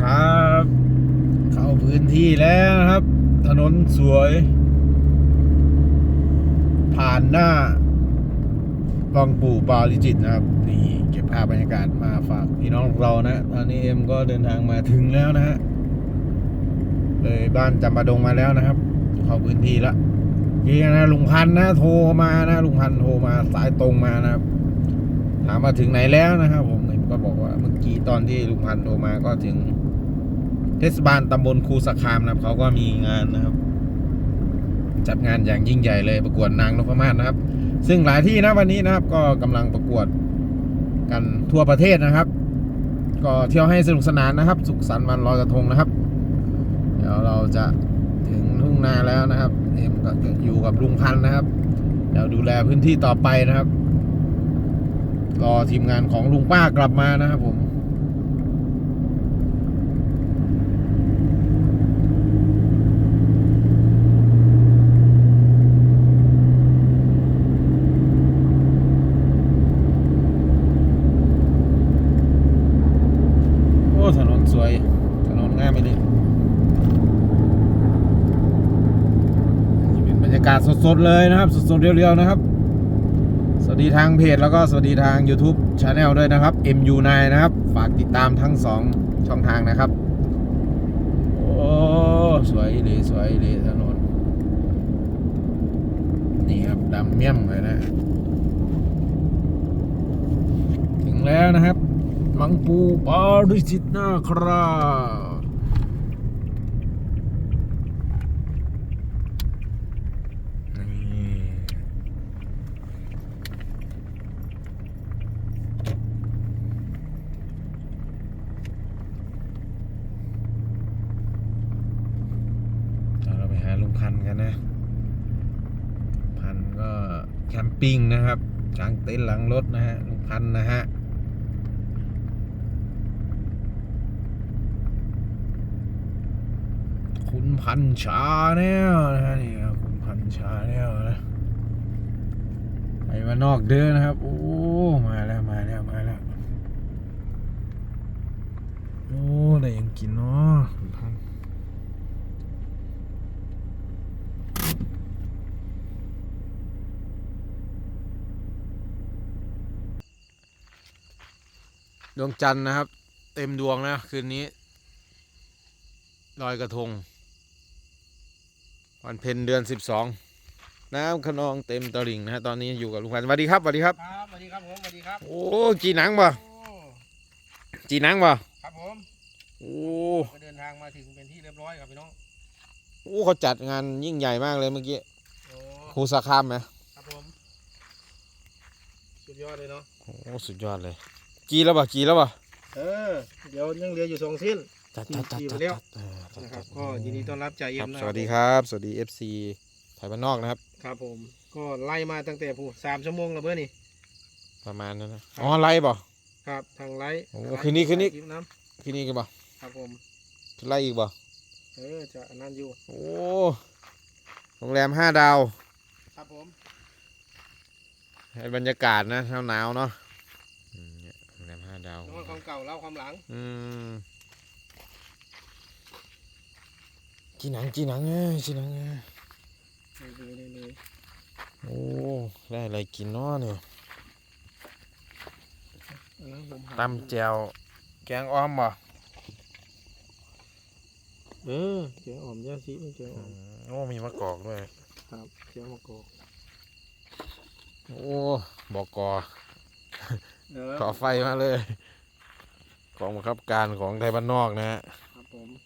ครับ เข้าพื้นที่แล้วนะครับ ถนนสวย ผ่านหน้าบางปู่ปาริจิตนะครับ นี่เก็บภาพบรรยากาศมาฝากพี่น้องเรานะ ตอนนี้เอ็มก็เดินทางมาถึงแล้วนะฮะเลยบ้านจำปาดงมาแล้วนะครับ เข้าพื้นที่แล้วยี่นะลุงพันธ์นะโทรมานะลุงพันธ์โทรมาสายตรงมานะครับถามมาถึงไหนแล้วนะครับผมเอ็มก็บอกว่าเมื่อกี้ตอนที่ลุงพันธ์โทรมาก็ถึง เทศบาลตำบลคูสะคามนะครับเขาก็มีงานนะครับ จัดงานอย่างยิ่งใหญ่เลยประกวดนางนพมาศนะครับ ซึ่งหลายที่นะวันนี้นะครับ ก็กำลังประกวดกันทั่วประเทศนะครับ ก็เที่ยวให้สนุกสนานนะครับ สุขสันต์วันลอยกระทงนะครับ เดี๋ยวเราจะถึงทุ่งนาแล้วนะครับเอ็มก็อยู่กับลุงพันธ์นะครับเดี๋ยวดูแลพื้นที่ต่อไปนะครับรอทีมงานของลุงป้ากลับมานะครับผม โอ้ถนนส วยถนนง่ายไปเลยเป็นบรรยากาศสดๆเลยนะครับ สดๆเรียวๆนะครับ สวัสดีทางเพจแล้วก็สวัสดีทาง YouTube Channel ด้วยนะครับ MU9 นะครับ ฝากติดตามทั้ง 2 ช่องทางนะครับ โอ้สวยเลยสวยเลยถนน นี่ครับดำเมี่ยมเลยนะ ถึงแล้วนะครับ บังปูปาริจิตนะครับนี่เราไปหาลุงพันกันนะ พันก็แคมปิ้งนะครับกางเต็นท์หลังรถนะฮะลุงพันนะฮะ คุ ณพันชาแนลนะฮะนี่ครับคุณพันชาแนลนะไปมานอกเด้อนะครับ โอ้มาแล้วมาแล้วมาแล้วโอ้ได้ยังกินเนาะคุณพันดวงจันทร์นะครับ เต็มดวงนะ คืนนี้ลอยกระทง วันเพ็ญเดือนสิบสองน้ำขนองเต็มตลิ่งนะฮะตอนนี้อยู่กับลุงพันธุ์สวัสดีครับสวัสดีครับครับสวัสดีครับผมสวัสดีครับโอ้จีหนังบ่โอ้จีหนังบ่ครับผมโอ้ก็เดินทางมาถึงเป็นที่เรียบร้อยครับพี่น้องโอ้เขาจัดงานยิ่งใหญ่มากเลยเมื่อกี้โอ้ครูสาคามไหมครับผมสุดยอดเลยเนาะโอ้สุดยอดเลย จีแล้วบ่จีแล้วบ่เออเดี๋ยวยังเหลืออยู่สองสิ้น จัดจัดจัดจีจัไปดแล้วจัดเออจัดนะคจัรับดก็ยินดีต้อนรับจ่าคเอ็รัมบนะสวัสดีครับ สวัสดี FC ไทยบ้านนอกนะครับ ครับผมก็ไล่มาตั้งแต่ผู้สามชั่วโมงแล้วเพื่อนนี่ ประมาณนั้นนะ อ๋อไล่บ่ ครับทางไล่โอ้คืนนี้คืนนี้คลิปน้ที่นี่กันบ่ำครับผมไล่อีกบ่ เออจะอันนั่นอยู่โอ้ โรงแรมห้าดาว ครับผมให้บรรยากาศนะหนาวๆเนาะอืมเนี่ยโรงแรมห้าดาว นอนความเก่าเล่าความหลังอืม จีหนังจีหนังเอ้ยจีหนังเอ้ยเลยเลยเลยโอ้ได้อะไรกินเนาะเนี่ยอันนั้นผมหาตำแจวแกงอ้อมบ่เออเจียวอ่อมย่าซีเจียวอือ่อมมโอ้มีมะกอกด้วยครับเจียวมะกอกโอ้บอกกอเออขอไฟมาเลยกองบังคับการของไทยบ้านนอกนะฮะครับผมโ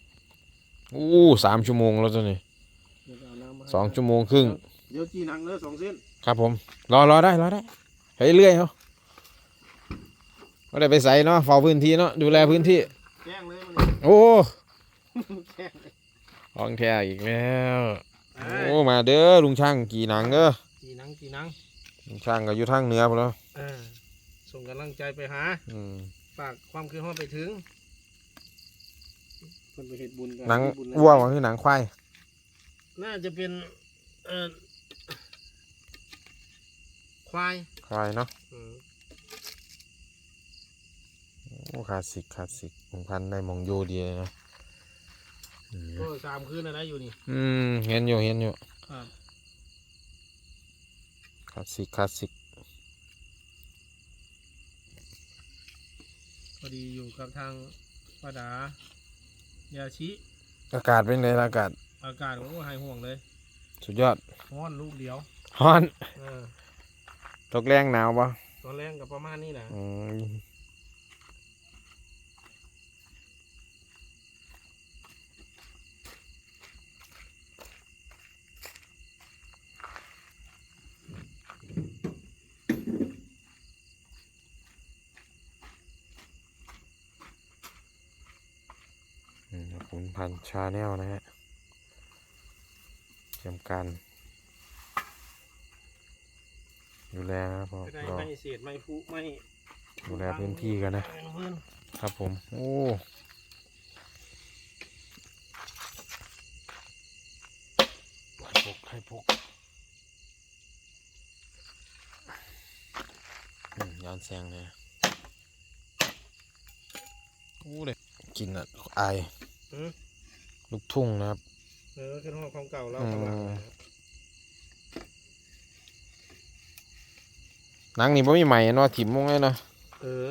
อ้สามชั่วโมงแล้วจ้ะนี่เดี๋ยวจะเอาน้ำมาให้สองชั่วโมงครึ่ง เดี๋ยวจีหนังเนื้อสองเส้น ครับผม รอรอได้รอได้ไปเรื่อยเขาไม่ได้ไปใส่เนาะเฝ้าพื้นที่เนาะดูแลพื้นที่แจ้งเลยมันโอ้แจ้งเลยของแท้อีกแล้วเอ้โอ้ยมาเด้อลุงช่างกี่หนังเด้อจีหนังจีหนังลุงช่างก็อยู่ทางเหนือพอแล้วเออส่งกำลังใจไปหาอืมฝากความคือฮอดไปถึง คนไปเฮ็ดบุญกัหนังบุญวัววะคือหนังควายน่าจะเป็นเอ่อควายควายเนาะอืมโอ้โอ้คลาสสิกคลาสสิกลุงพันธุ์ได้มองโยดีเลยนะอืมก็สามคืนนะนะอยู่นี่ อืมเห็นอยู่เห็นอยู่ครับ คลาสสิกคลาสสิกพอดีอยู่กับทางป้าดา ยาชิอากาศเป็นไงล่ะอากาศ อากาศก็หายห่วงเลยสุดยอดร้อนลูกเดียวฮ้อน เออตกแรงหนาวปะตอนแรกกับประมาณนี้แหละ อืม อืมขุน พันชาแนลนะฮะเตรียมการดูแลนะครับพอจะได้รอไม่เสียดไม่ฟุไม่ดูแลพื้นที่กันนะเพื่อนครับผม โอ้ไข่พกไข่พกอืมย้อนแสงเลยโอ้เลยกินอะไอายอืม ลูกทุ่งนะครับ เออขึ้นห้องความเก่าเราอืมกำลังหนังนี่บ่มีใหม่เนาะถิ่มมงเลยเนาะเออ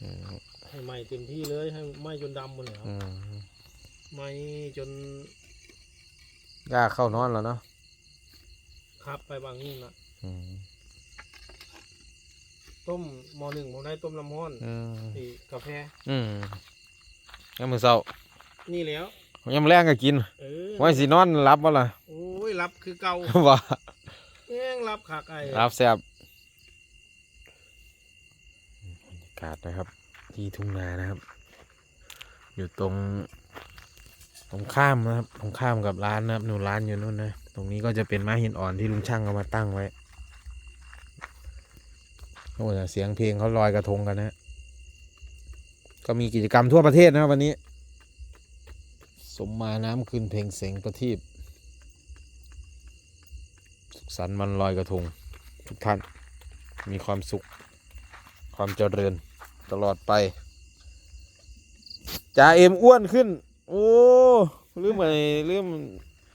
อืมให้ไหม้เต็มที่เลยให้ไหม้จนดำหมดเลยครับอืมไหม้จนกล้าเข้านอนแล้วเนาะคับไปบางนี่นะอืมต้มหมอหนึ่งผมได้ต้มน้ำร้อนอืมอีกกาแฟอืมยังมือเศร้า นี่แล้วยังมื้อแรงก็กินเออไว้สินอนรับบ่ล่ะโอ้ยรับคือเก่าว่าแย่งรับขากไอ้รับแซ่บบรรยากาศนะครับ ที่ทุ่งนานะครับ อยู่ตรง ตรงข้ามนะครับ ตรงข้ามกับร้านนะครับนู่นร้านอยู่นู่นนะตรงนี้ก็จะเป็นไม้หินอ่อนที่ลุงช่างเอามาตั้งไว้โอ้แต่เสียงเพลงเขาลอยกระทงกันนะ ก็มีกิจกรรมทั่วประเทศนะครับวันนี้ สมมาน้ำขึ้นเพลงเสียงประทีปสุขสันต์วันลอยกระทง ทุกท่านมีความสุข ความเจริญตลอดไปจ่าเอ็มอ้วนขึ้น โอ้ลืมอะไรลืม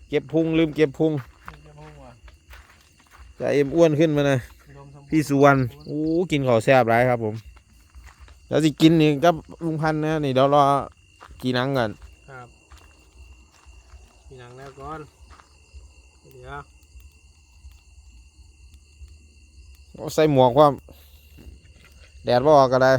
เก็บพุงลืมเก็บพุงจะพูดว่าเอ็มอ้วนขึ้นมานะพี่สุวรรณโอ้กินข้าวแซ่บไรครับผมแล้วสิกินนี่กับลุงพันนะนี่เดี๋ยวรอกี่นังกัน มีหนังแล้วก่อน เดี๋ยวใส่หมวกว่าแดดบ่ออกก็ได้